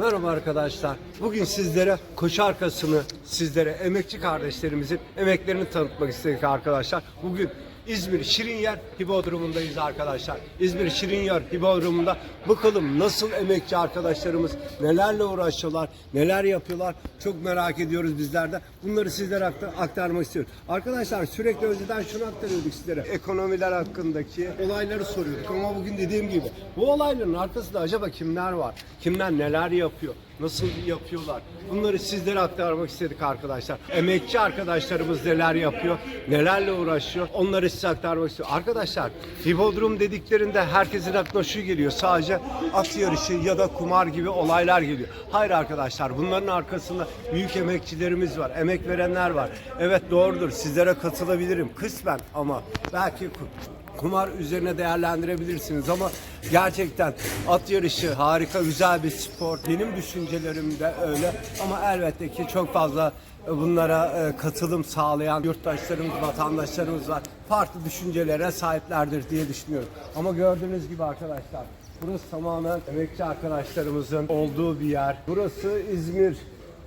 Merhaba arkadaşlar. Bugün sizlere koşu arkasını, sizlere emekçi kardeşlerimizin emeklerini tanıtmak istedik arkadaşlar. Bugün İzmir Şirinyer Hipodromu'ndayız arkadaşlar. İzmir Şirinyer Hipodromu'nda bakalım nasıl emekçi arkadaşlarımız nelerle uğraşıyorlar, neler yapıyorlar. Çok merak ediyoruz bizler de. Bunları sizlere aktar- aktarmak istiyoruz. Arkadaşlar sürekli önceden şunu aktarıyorduk sizlere. Ekonomiler hakkındaki olayları soruyorduk ama bugün dediğim gibi bu olayların arkasında acaba kimler var? Kimler neler yapıyor? Nasıl yapıyorlar? Bunları sizlere aktarmak istedik arkadaşlar. Emekçi arkadaşlarımız neler yapıyor? Nelerle uğraşıyor? Onları size aktarmak istiyorum. Arkadaşlar hipodrom dediklerinde herkesin aklına şu geliyor. Sadece at yarışı ya da kumar gibi olaylar geliyor. Hayır arkadaşlar bunların arkasında büyük emekçilerimiz var. Emek verenler var. Evet doğrudur. Sizlere katılabilirim. Kısmen ama belki kumar üzerine değerlendirebilirsiniz ama gerçekten at yarışı harika güzel bir spor. Benim düşüncelerim de öyle ama elbette ki çok fazla bunlara e, katılım sağlayan yurttaşlarımız, vatandaşlarımız var. Farklı düşüncelere sahiplerdir diye düşünüyorum. Ama gördüğünüz gibi arkadaşlar burası tamamen emekçi arkadaşlarımızın olduğu bir yer. Burası İzmir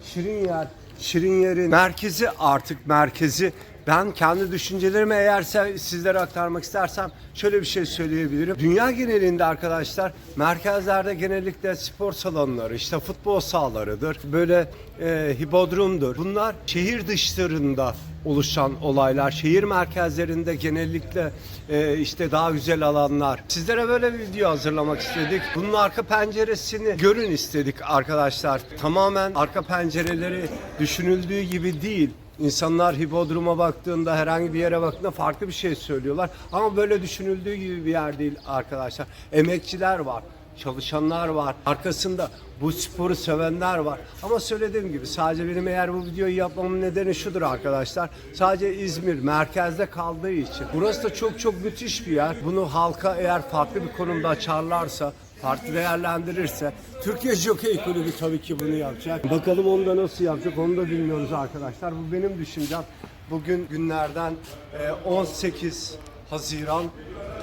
Şirin yer. Şirin yerin merkezi artık merkezi. Ben kendi düşüncelerimi eğer sizlere aktarmak istersem şöyle bir şey söyleyebilirim. Dünya genelinde arkadaşlar merkezlerde genellikle spor salonları, işte futbol sahalarıdır, böyle e, hipodromdur. Bunlar şehir dışlarında oluşan olaylar. Şehir merkezlerinde genellikle e, işte daha güzel alanlar. Sizlere böyle bir video hazırlamak istedik. Bunun arka penceresini görün istedik arkadaşlar. Tamamen arka pencereleri düşünüldüğü gibi değil. İnsanlar hipodroma baktığında herhangi bir yere baktığında farklı bir şey söylüyorlar. Ama böyle düşünüldüğü gibi bir yer değil arkadaşlar. Emekçiler var çalışanlar var. Arkasında bu sporu sevenler var. Ama söylediğim gibi sadece benim eğer bu videoyu yapmamın nedeni şudur arkadaşlar. Sadece İzmir merkezde kaldığı için. Burası da çok çok müthiş bir yer. Bunu halka eğer farklı bir konumda açarlarsa farklı değerlendirirse Türkiye Jockey Kulübü tabii ki bunu yapacak. Bakalım onu da nasıl yapacak onu da bilmiyoruz arkadaşlar. Bu benim düşüncem. Bugün günlerden e, 18 Haziran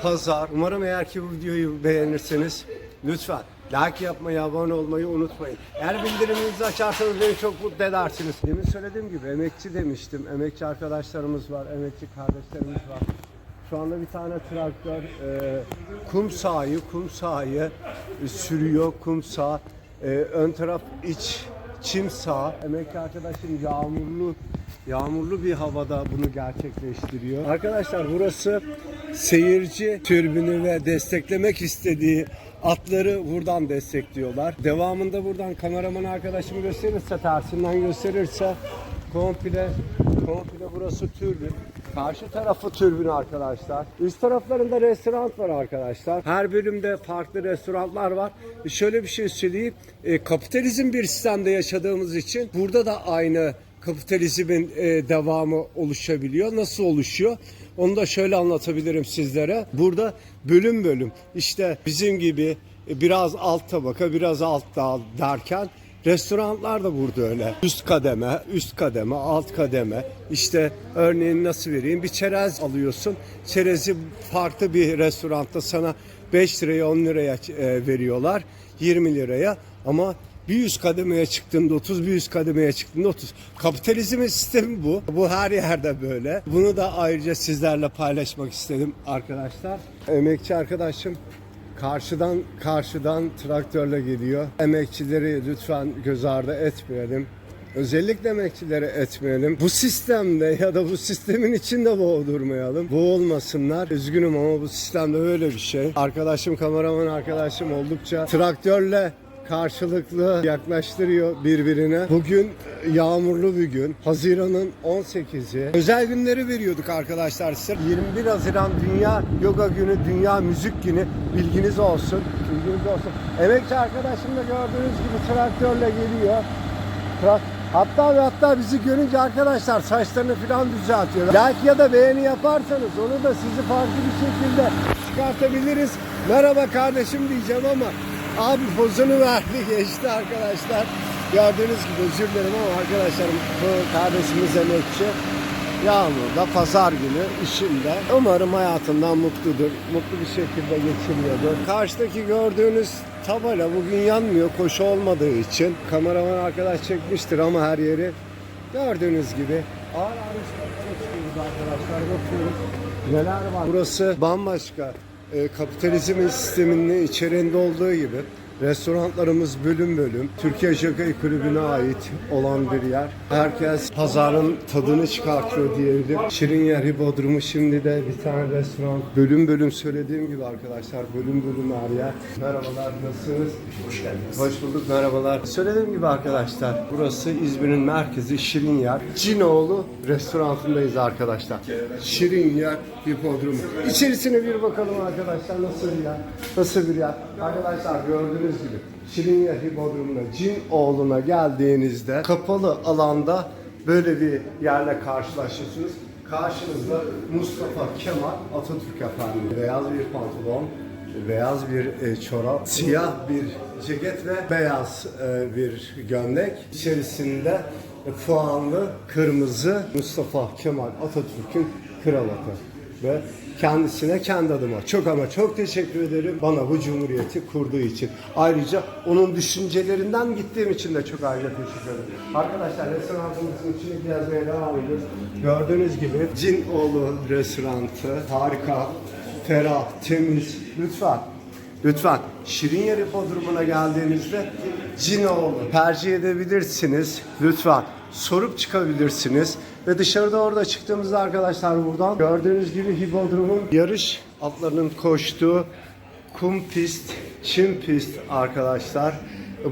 Pazar. Umarım eğer ki bu videoyu beğenirseniz lütfen like yapmayı, abone olmayı unutmayın. Eğer bildiriminizi açarsanız beni çok mutlu edersiniz. Demin söylediğim gibi emekçi demiştim. Emekçi arkadaşlarımız var, emekçi kardeşlerimiz var. Şu anda bir tane traktör e, kum sahayı, kum sahayı e, sürüyor, kum saha. E, ön taraf iç çim saha. Emekli arkadaşım yağmurlu yağmurlu bir havada bunu gerçekleştiriyor. Arkadaşlar burası seyirci türbünü ve desteklemek istediği atları buradan destekliyorlar. Devamında buradan kameraman arkadaşım gösterirse tersinden gösterirse komple komple burası türbün. Karşı tarafı türbün arkadaşlar. Üst taraflarında restoran var arkadaşlar. Her bölümde farklı restoranlar var. Şöyle bir şey söyleyeyim. E, kapitalizm bir sistemde yaşadığımız için burada da aynı kapitalizmin e, devamı oluşabiliyor. Nasıl oluşuyor? Onu da şöyle anlatabilirim sizlere. Burada bölüm bölüm işte bizim gibi e, biraz alt tabaka, biraz alt dağ derken Restoranlar da burada öyle. Üst kademe, üst kademe, alt kademe. İşte örneğin nasıl vereyim? Bir çerez alıyorsun. Çerezi farklı bir restoranda sana 5 liraya 10 liraya e, veriyorlar. 20 liraya ama bir üst kademeye çıktığında 30, bir üst kademeye çıktığında 30. Kapitalizmin sistemi bu. Bu her yerde böyle. Bunu da ayrıca sizlerle paylaşmak istedim arkadaşlar. Emekçi arkadaşım Karşıdan karşıdan traktörle geliyor. Emekçileri lütfen göz ardı etmeyelim. Özellikle emekçileri etmeyelim. Bu sistemde ya da bu sistemin içinde boğdurmayalım. Boğulmasınlar. Üzgünüm ama bu sistemde öyle bir şey. Arkadaşım kameraman arkadaşım oldukça traktörle karşılıklı yaklaştırıyor birbirine. Bugün yağmurlu bir gün. Haziran'ın 18'i. Özel günleri veriyorduk arkadaşlar size. 21 Haziran Dünya Yoga Günü, Dünya Müzik Günü. Bilginiz olsun. Bilginiz olsun. Emekçi arkadaşım da gördüğünüz gibi traktörle geliyor. Tra- Hatta ve hatta bizi görünce arkadaşlar saçlarını falan düzeltiyor. Belki ya da beğeni yaparsanız onu da sizi farklı bir şekilde çıkartabiliriz. Merhaba kardeşim diyeceğim ama abi pozunu verdi geçti arkadaşlar. Gördüğünüz gibi özür dilerim ama arkadaşlarım bu kardeşimiz emekçi. Yağmurda, pazar günü işinde. Umarım hayatından mutludur. Mutlu bir şekilde geçiriyordur. Karşıdaki gördüğünüz tabela bugün yanmıyor koşu olmadığı için. Kameraman arkadaş çekmiştir ama her yeri gördüğünüz gibi. Ağır çıkıyoruz arkadaşlar. Bakıyoruz neler var. Burası bambaşka. E, kapitalizm sisteminin içerisinde olduğu gibi restoranlarımız bölüm bölüm. Türkiye Jockey Kulübü'ne ait olan bir yer. Herkes pazarın tadını çıkartıyor diyebilirim. Şirin Yer Hipodromu şimdi de bir tane restoran. Bölüm bölüm söylediğim gibi arkadaşlar bölüm bölüm her yer. Merhabalar nasılsınız? Hoş geldiniz. Hoş bulduk merhabalar. Söylediğim gibi arkadaşlar burası İzmir'in merkezi Şirin Yer. Cinoğlu restoranındayız arkadaşlar. Şirin Yer Hipodromu. İçerisine bir bakalım arkadaşlar nasıl bir yer? Nasıl bir yer? Arkadaşlar gördüğünüz gibi Şirin Yer Hipodromu'na Cinoğlu'na geldiğinizde kapalı alanda böyle bir yerle karşılaşıyorsunuz. Karşınızda Mustafa Kemal Atatürk Efendi. Beyaz bir pantolon, beyaz bir e, çorap, siyah bir ceket ve beyaz e, bir gömlek. İçerisinde e, puanlı kırmızı Mustafa Kemal Atatürk'ün kravatı ve kendisine kendi adıma çok ama çok teşekkür ederim bana bu cumhuriyeti kurduğu için. Ayrıca onun düşüncelerinden gittiğim için de çok ayrıca teşekkür ederim. Arkadaşlar restoranımızın içini gezmeye devam ediyoruz. Gördüğünüz gibi Cinoğlu restorantı harika, ferah, temiz. Lütfen Lütfen Şirin Yer Hipodromu'na geldiğinizde Cinoğlu tercih edebilirsiniz. Lütfen sorup çıkabilirsiniz. Ve dışarıda orada çıktığımızda arkadaşlar buradan gördüğünüz gibi hipodromun yarış atlarının koştuğu kum pist, çim pist arkadaşlar.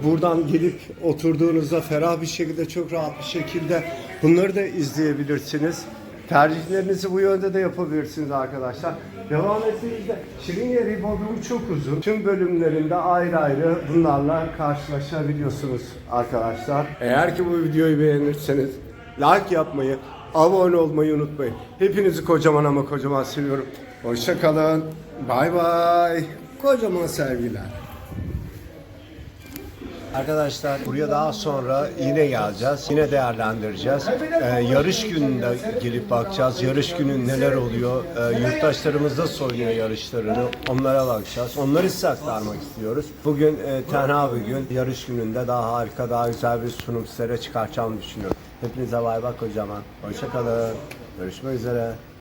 Buradan gelip oturduğunuzda ferah bir şekilde çok rahat bir şekilde bunları da izleyebilirsiniz. Tercihlerinizi bu yönde de yapabilirsiniz arkadaşlar. Devam ettiğimizde Şirin Yer Hipodromu çok uzun. Tüm bölümlerinde ayrı ayrı bunlarla karşılaşabiliyorsunuz arkadaşlar. Eğer ki bu videoyu beğenirseniz like yapmayı, abone olmayı unutmayın. Hepinizi kocaman ama kocaman seviyorum. Hoşça kalın. Bay bay. Kocaman sevgiler. Arkadaşlar buraya daha sonra yine geleceğiz. Yine değerlendireceğiz. Ee, yarış gününde gelip bakacağız. Yarış günü neler oluyor? Ee, yurttaşlarımız nasıl oynuyor yarışlarını? Onlara bakacağız. Onları size aktarmak istiyoruz. Bugün e, tenha bir gün. Yarış gününde daha harika, daha güzel bir sunum sizlere çıkartacağımı düşünüyorum. Hepinize bay bay kocaman. Hoşçakalın. Görüşmek üzere.